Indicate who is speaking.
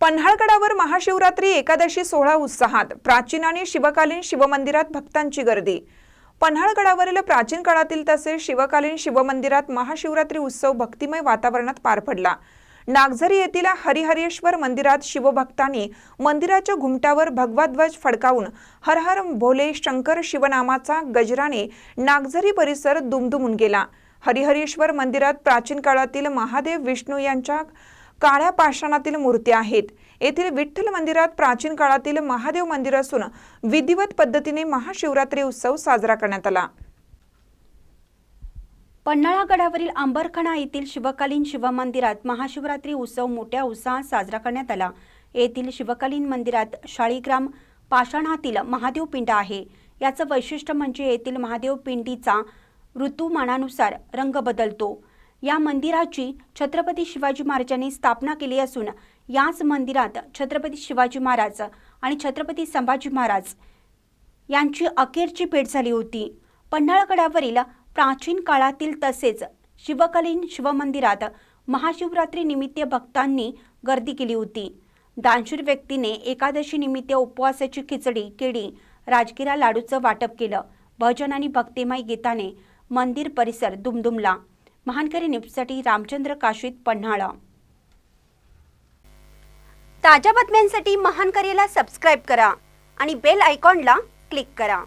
Speaker 1: पन्हाळगडावर महाशिवरात्री एकादशी सोहळा उत्साहात. प्राचीन आणि शिवकालीन शिवमंदिरात भक्तांची गर्दी. पन्हाळगडावरील प्राचीन काळातील तसेच शिवकालीन शिवमंदिरात महाशिवरात्री उत्सव भक्तिमय वातावरणात पार पडला. नागझरी येथील हरिहरेश्वर मंदिरात शिवभक्तांनी मंदिराच्या घुमटावर भगवा ध्वज फडकावून हर हर भोले शंकर शिवनामाचा गजराने नागझरी परिसर दुमदुमून गेला. हरिहरेश्वर मंदिरात प्राचीन काळातील महादेव विष्णू यांच्या काळ्या पाषाणातील मूर्त्या आहेत. येथील विठ्ठल मंदिरात प्राचीन काळातील महादेव मंदिर असून विधिवत पद्धतीने महाशिवरात्री उत्सव साजरा करण्यात आला.
Speaker 2: पन्हाळा गडावरील अंबरखणा येथील शिवकालीन शिवमंदिरात महाशिवरात्री उत्सव मोठ्या उत्साहात साजरा करण्यात आला. येथील शिवकालीन मंदिरात शाळीग्राम पाषाणातील महादेव पिंड आहे. याचं वैशिष्ट्य म्हणजे येथील महादेव पिंडीचा ऋतुमानानुसार रंग बदलतो. या मंदिराची छत्रपती शिवाजी महाराजांनी स्थापना केली असून याच मंदिरात छत्रपती शिवाजी महाराज आणि छत्रपती संभाजी महाराज यांची अखेरची भेट झाली होती. पन्हाळगडावरील प्राचीन काळातील तसेच शिवकालीन शिवमंदिरात महाशिवरात्री निमित्त भक्तांनी गर्दी केली होती. दानशूर व्यक्तीने एकादशी निमित्त उपवासाची खिचडी केळी राजगिरा लाडूचं वाटप केलं. भजन आणि भक्तिमय गीताने मंदिर परिसर दुमदुमला. महानकरी न्यूजसाठी रामचंद्र काशीत पन्हाळा. ताज्या बातम्यांसाठी महानकरीला सबस्क्राईब करा आणि बेल आयकॉनला क्लिक करा.